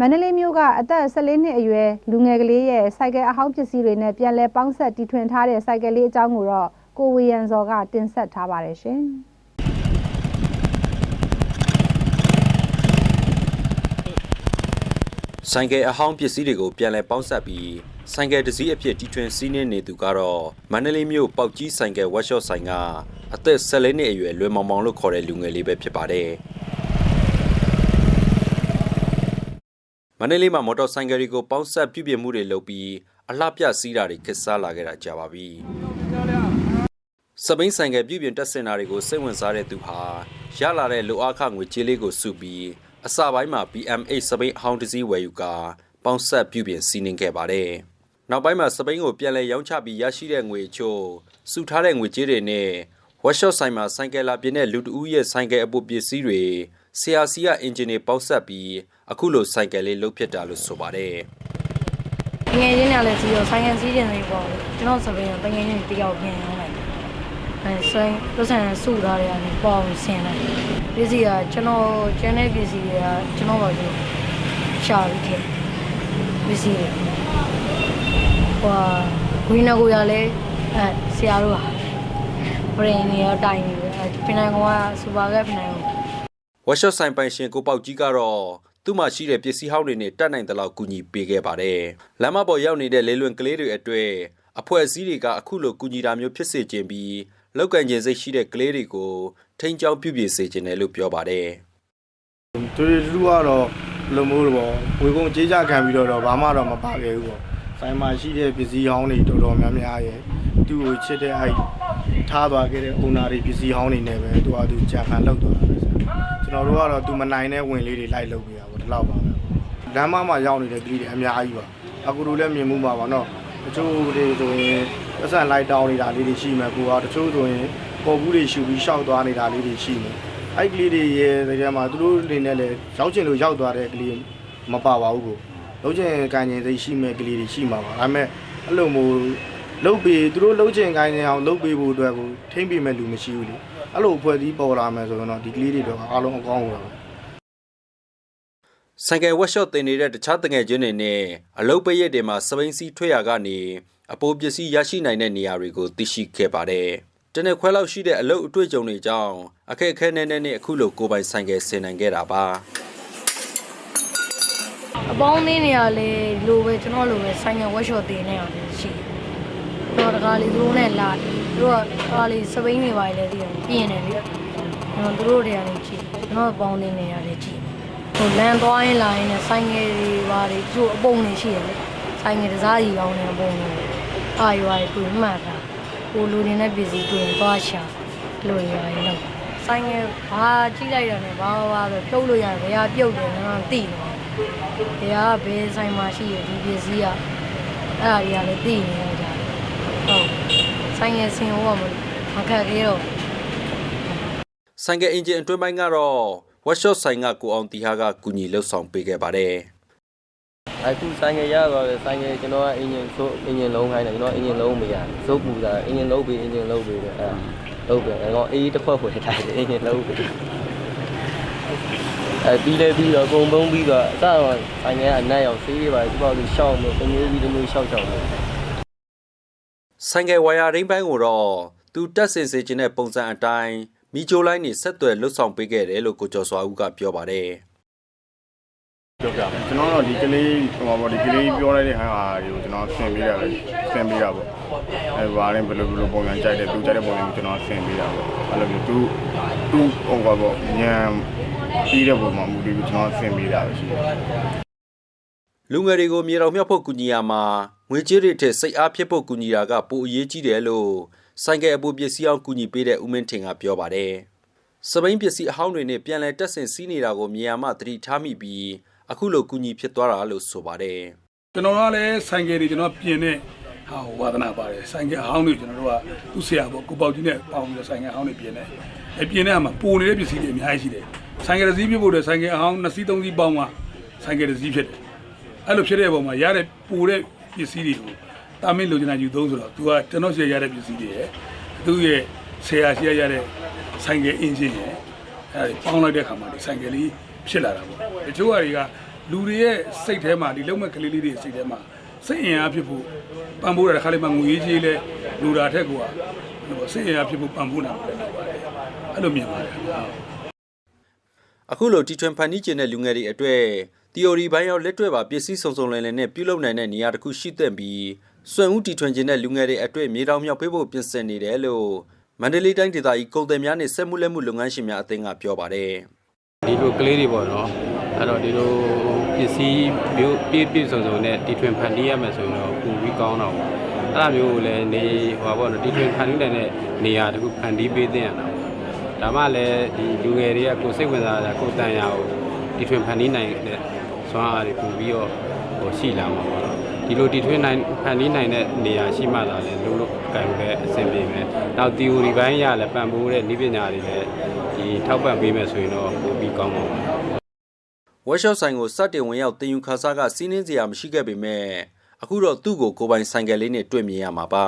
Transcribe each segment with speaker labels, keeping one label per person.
Speaker 1: မန္တလေးမြို့ကအသက်14နှစ်အရွယ်လူငယ်ကလေးရဲ့စိုက်ကယ်အဟောင်းပစ္စည်းတွေနဲ့ပြန်လည်ပေါင်းဆက်တီထွင်ထားတဲ့စိုက်ကယ်လေးအကြောင်းကိုတော့ကိုဝေယံစော်ကတင်ဆက်ထားပါတယ်ရှင်။
Speaker 2: ဆိုင်ကယ်အဟောင်းပစ္စည်းတွေကိုပြန်လည်ပေါင်းစပ်ပြီးဆိုင်ကယ်တစ်စီးအဖြစ်တီထွင်စီးနှင်းနေသူကတော့မန္တလေးမြို့ပေါက်ကြီးဆိုင်ကယ်ဝက်ရှော့ဆိုင်ကအသက်14နှစ်အရွယ်လွယ်မောင်မောင်လို့ခေါ်တဲ့လူငယ်လေးပဲဖြစ်ပါတယ် မန္တလေးမှာမော်တော်ဆိုင်ကယ်တွေကိုပေါင်းစပ်ပြုပြင်မှုတွေလုပ်ပြီးအလှပြစီးတာတွေခက်စားလာခဲ့တာကြာပါပြီစပိန်ဆိုင်ကယ်ပြုပြင်တက်စင်တာတွေကိုစိတ်ဝင်စားတဲ့သူဟာရလာတဲ့လိုအားခငွေကြေးလေးကိုစုပြီးအစပိုင်းမှာ BM8 စပိန်အဟောင်းတစ်စီးဝယ်ယူကာပေါင်းဆက်ပြုပြင်စီးနှင်းခဲ့ပါတယ်။နောက်ပိုင်းမှာစပိန်ကိုပြန်လည်ရောင်းချပြီးရရှိတဲ့ငွေအချို့စုထားတဲ့ငွေကြေးတွေနဲ့ဝက်ရှော့ဆိုင်မှာဆိုင်ကယ်လာပြင်းတဲ့လူတဦးရဲ့ဆိုင်ကယ်အပုပစ္စည်းတွေ ဆရာစီကအင်ဂျင်တွေပေါက်ဆက်ပြီးအခုလိုဆိုင်ကယ်လေးလုတ်ဖြစ်တာလို့ဆိုပါတယ်။
Speaker 3: ငယ်ချင်းနဲ့လည်းစီရောဆိုင်ကန်စီးကျင်နေပေါ့ကျွန်တော်ဆိုရင်တငယ်ချင်းတယောက်ပြန်ရောက်လိုက်အဲဆိုင်ပတ်စံစုထားတယ်ကနေပေါ့ဆင်းလိုက်ပစ္စည်းကကျွန်တော်ကျန်တဲ့ပစ္စည်းတွေကကျွန်တော်ပါလို့ရှာပြီးခဲ့ပစ္စည်းဟွာဝင်းနကိုရလဲအဲဆရာတို့ဟာဘရင်နေရတိုင်နေပဲဖိနိုင်ကောင်ကစူပါကဖိနိုင်ကောင်
Speaker 2: ဝက်ရှော့ဆိုင်ပိုင်ရှင်ကိုပေါက်ကြီးကတော့သူ့မှာရှိတဲ့ပစ္စည်းဟောင်းတွေနဲ့တတ်နိုင်တဲ့လောက်ကူညီပေးခဲ့ပါတယ်။လမ်းမပေါ်ရောက်နေတဲ့လေလွင်ကလေးတွေအတွေ့အဖွဲ့အစည်းတွေကအခုလိုကူညီတာမျိုးဖြစ်စေခြင်းပြီးလောက်ကန်ခြင်းစိတ်ရှိတဲ့ကလေးတွေကိုထိန်းချောင်းပြုပြင်စေခြင်းတယ်လို့ပြောပါတယ်
Speaker 4: သူတို့လူကတော့လုံမိုးတော့ပေါ့ဝေကုံကြေးကြခံပြီးတော့တော့ဘာမှတော့မပါခဲ့ဘူးပေါ့ဆိုင်မှာရှိတဲ့ပစ္စည်းဟောင်းတွေတော်တော်များများရဲ့သူ့ကိုချစ်တဲ့အဲ့ထားသွားခဲ့တဲ့ owner တွေပစ္စည်းဟောင်းတွေနဲ့ပဲသူကသူကြံခံလောက်သွားတာပဲ ကျွန်တော်တို့ကတော့သူမနိုင်တဲ့ဝင်လေးတွေလိုက်လုပ်ပြရပေါ့ဒီလောက်ပါပဲလမ်းမမှာရောက်နေတဲ့ကလေးတွေအများကြီးပါအခုတို့လည်းမြင်မှုပါပါနော်တချို့တွေဆိုရင်ပတ်စံလိုက်တောင်းနေတာလေးတွေရှိမယ်ကိုကတချို့ဆိုရင်ပေါ်ဘူးတွေရှူပြီးရှောက်သွားနေတာလေးတွေရှိမယ်အဲ့ကလေးတွေရဲ့တကယ်မှာသူတို့အနေနဲ့လည်းရောက်ချင်လို့ရောက်သွားတဲ့ကလေးမပါပါဘူးကိုလုံးချင်ကန်ချင်စိတ်ရှိမဲ့ကလေးတွေရှိမှာပါဒါပေမဲ့အဲ့လိုမျိုး လုတ်ပြီးသူတို့လုံးချင်ကန်ချင်အောင်လုတ်ပေးဖို့အတွက်ကိုထိမ့်ပေးမဲ့လူမရှိဘူးလေအဲ့လိုအဖွဲ့အစည်းပေါ်လာမယ်ဆိုရင်တော့ဒီကလေးတွေတော့အားလုံးအကောင်းပါပဲ။
Speaker 2: ဆိုင်ကယ်ဝက်ရှော့တင်နေတဲ့တခြားတငယ်ချင်းတွေနဲ့အလုပ်ပရက်တွေမှာစပိန်စီထွက်ရကနေအပိုးပစ္စည်းရရှိနိုင်တဲ့နေရာတွေကိုသိရှိခဲ့ပါတယ်။တနေ့ခွဲလောက်ရှိတဲ့အလုပ်အတွေ့အကြုံတွေကြောင့်အခက်အခဲနဲ့နဲ့အခုလိုကိုယ်ပိုင်ဆိုင်ကယ်ဆင်နိုင်ခဲ့တာပါ။
Speaker 3: အပေါင်းသေးနေရလေလိုပဲကျွန်တော်လိုပဲဆိုင်ငံဝက်ရှော့တင်နေရတယ်ရှိ တယ်တော့တကားလေးသူတို့နဲ့လာတယ်သူတို့ကတကားလေးစပိန်နေပါလေတည်တယ်ပြင်းနေလေကျွန်တော်သူတို့တွေကနေကြည့်ကျွန်တော်အပေါင်းသေးနေရတယ်ကြည့်ဟိုလမ်းသွားရင်လာရင်လည်းဆိုင်ငယ်တွေပါတွေသူ့အပုံတွေရှိတယ်လေဆိုင်ငယ်တစားကြီးကောင်းနေအပုံတွေအာရွာတွေတွေ့မှတ်တာကိုလူတွေနဲ့ပြည်စီတွေ့ရင်သွားရှာလို့ရရင်တော့ဆိုင်ငယ်ဘာကြည့်လိုက်ရတယ်ဘာဘာဆိုဖြုတ်လို့ရတယ်ဘယ်ဟာပြုတ်တယ်ငါသိတယ်တရားကဘယ်ဆိုင်မှာရှိရဒီပစ္စည်းကအဲ့ဒါတွေကလည်းသိနေရကြတယ်ဟုတ် ဆိုင်ငယ်ဆင်ဟောမမခက်သေးတော့
Speaker 2: ဆိုင်ကယ်အင်ဂျင်အတွင်းပိုင်းကတော့ workshop ဆိုင်ကကိုအောင်တီဟာကကူညီလှုပ်ဆောင်ပေးခဲ့ပါတယ်
Speaker 5: အခုဆိုင်ငယ်ရတော့လေဆိုင်ငယ်ကျွန်တော်ကအင်ဂျင်ဆိုးအင်ဂျင်လုံးခိုင်းတယ်ကျွန်တော်အင်ဂျင်လုံးမရဘူးစိုးပူတာအင်ဂျင်လုံးပြီးအင်ဂျင်လုံးပြီးတယ်အဲလုံးပြီးအဲတော့အေးတစ်ခွက်ဖွယ်ထားတယ်အင်ဂျင်လုံးပြီးအဲပြီးလဲပြီးတော့အကုန်ပုံးပြီးတော့အစတော့ဆိုင်ငယ်ကအနက်ရောက်ဆေးရပါဒီပေါ့သူရှောက်လို့တမျိုးပြီးတမျိုးရှောက်ရှောက်လို့
Speaker 2: ဆိုင်ကယ်ဝါယာရင်းပိုင်းကိုတော့သူတက်ဆင်စေခြင်းတဲ့ပုံစံအတိုင်းမီဂျိုလိုင်းနေဆက်သွယ်လှုပ်ဆောင်ပေးခဲ့တယ်လို့ကိုကျော်စွာဦးကပြောပါတယ်
Speaker 4: ပြောပြမယ်ကျွန်တော်တော့ဒီကလေးဟိုပါပေါ့ဒီကလေးပြောလိုက်တဲ့ဟာတွေကိုကျွန်တော်ဆင်ပေးတာပဲဆင်ပေးတာပေါ့အဲဘာလဲဘယ်လိုဘယ်လိုပုံစံကြိုက်တယ်သူကြိုက်တဲ့ပုံစံကိုကျွန်တော်ဆင်ပေးတာပေါ့အဲ့လိုမျိုးသူသူဟိုပါပေါ့ညံပြီးတဲ့ပုံမှာမူတည်ပြီးကျွန်တော်ဆင်ပေးတာပဲရှိတယ်
Speaker 2: လူငယ်တွေကိုမြေတော်မြောက်ဖို့ကူညီရမှာငွေကြေးတွေထက်စိတ်အားဖြစ်ဖို့ကူညီတာကပိုအရေးကြီးတယ်လို့ဆိုင်ကယ်အပူပစ္စည်းအောင်ကူညီပေးတဲ့ဦးမင်းထင်ကပြောပါတယ်စပိန်ပစ္စည်းအဟောင်းတွေနဲ့ပြန်လည်တက်ဆင်စီးနေတာကိုမြင်ရမှသတိထားမိပြီးအခုလိုကူညီဖြစ်သွားတာလို့ဆိုပါတယ်
Speaker 6: ကျွန်တော်ကလည်းဆိုင်ကယ်တွေကျွန်တော်ပြင်တဲ့ဟာဝါသနာပါတယ်ဆိုင်ကယ်အဟောင်းတွေကျွန်တော်တို့ကသူ့ဆရာပေါ့ကိုပေါက်ကြီးနဲ့ပေါင်းပြီးတော့ဆိုင်ကယ်အဟောင်းတွေပြင်တယ်အဲပြင်တဲ့အခါမှာပိုနေတဲ့ပစ္စည်းတွေအများကြီးရှိတယ်ဆိုင်ကယ်တစ်စီးပြဖို့တဲ့ဆိုင်ကယ်အဟောင်းနှစ်စီးသုံးစီးပေါင်းမှဆိုင်ကယ်တစ်စီးဖြစ်တယ် အဲ့လိုဖြစ်တဲ့ပုံမှာရတဲ့ပိုတဲ့ပစ္စည်းတွေကိုတာမင်းလိုချင်တာယူသုံးဆိုတော့ तू ကကျွန်တော်ဆရာရတဲ့ပစ္စည်းတွေရယ်သူ့ရဲ့ဆရာဆရာရတဲ့ဆိုင်ကယ်အင်ဂျင်ရယ်အဲ့ဒါပေါင်းလိုက်တဲ့အခါမှာဒီဆိုင်ကယ်လေးဖြစ်လာတာပေါ့တချို့ဟာတွေကလူတွေရဲ့စိတ်ထဲမှာဒီလုံးမဲ့ကလေးလေးတွေစိတ်ထဲမှာစိတ်အင်အားဖြစ်ဖို့ပံ့ပိုးတာတစ်ခါလေးမှငွေကြီးလဲလူတာထက်ကွာဟိုစိတ်အင်အားဖြစ်ဖို့ပံ့ပိုးနိုင်တယ်လို့ပါတယ်အဲ့လိုမြင်ပါတယ်ခင်ဗျာ
Speaker 2: အခုလိုတီထွင်ဖန်တီးခြင်းတဲ့လူငယ်တွေအတွေ့ theory ဘိုင်းရောက်လက်တွေ့ပါပစ္စည်းစုံစုံလင်လင်နဲ့ပြုလုပ်နိုင်တဲ့နေရာတစ်ခုရှိသင့်ပြီးစွန့်ဦးတီထွင်ခြင်းတဲ့လူငယ်တွေအတွေ့မြေတောင်မြောက်ပေးဖို့ပြင်ဆင်နေတယ်လို့မန္တလေးတိုင်းဒေသကြီးကုန်သည်များနဲ့စက်မှုလက်မှုလုပ်ငန်းရှင်များအသင်းကပြောပါတယ်
Speaker 7: ဒီလိုကလေးတွေပေါ့နော်အဲ့တော့ဒီလိုပစ္စည်းမျိုးပြည့်ပြည့်စုံစုံနဲ့တီထွင်ဖန်တီးရမယ်ဆိုရင်တော့ပူပြီးကောင်းတော့ဘူးအဲ့ဒါမျိုးကိုလည်းနေဟိုပါပေါ့နော်တီထွင်ဖန်တီးနိုင်တဲ့နေရာတခုဖန်တီးပေးသင့်ရတာပေါ့ဒါမှလည်းဒီလူငယ်တွေကကိုယ်စိတ်ဝင်စားတာကိုယ်တန်ရာကို တီထွင်ဖန်တီးနိုင်တဲ့စွမ်းအားတွေပူပြီးတော့ဟိုရှိလာမှာပေါ့နော်ဒီလိုတီထွင်နိုင်ဖန်တီးနိုင်တဲ့နေရာရှိမှသာလေလုံးလုံးကံပဲအဆင်ပြေမယ်နောက် theory ဘိုင်းရလည်းပံ့ပိုးတဲ့နည်းပညာတွေလည်းဒီထောက်ပံ့ပေးမယ်ဆိုရင်တော့ပိုပြီးကောင်းမှာပါ
Speaker 2: workshop ဆိုင်ကိုစတင်ဝင်ရောက်တင်ယူခါစားကစီးနှင်းစရာမရှိခဲ့ပေမဲ့အခုတော့သူ့ကိုကိုယ်ပိုင်ဆိုင်ကယ်လေးနဲ့တွေ့မြင်ရမှာပါ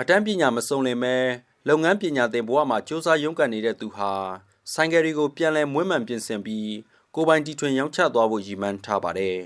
Speaker 2: အတန်းပညာမစုံလင်မဲ့လုပ်ငန်းပညာသင်ဘဝမှာစ조사ရုန်းကန်နေတဲ့သူဟာဆိုင်ကယ်တွေကိုပြန်လည်မွမ်းမံပြင်ဆင်ပြီး ကိုယ်ပိုင်တီထွင်ရောင်းချသွားဖို့ရည်မှန်းထားပါတယ်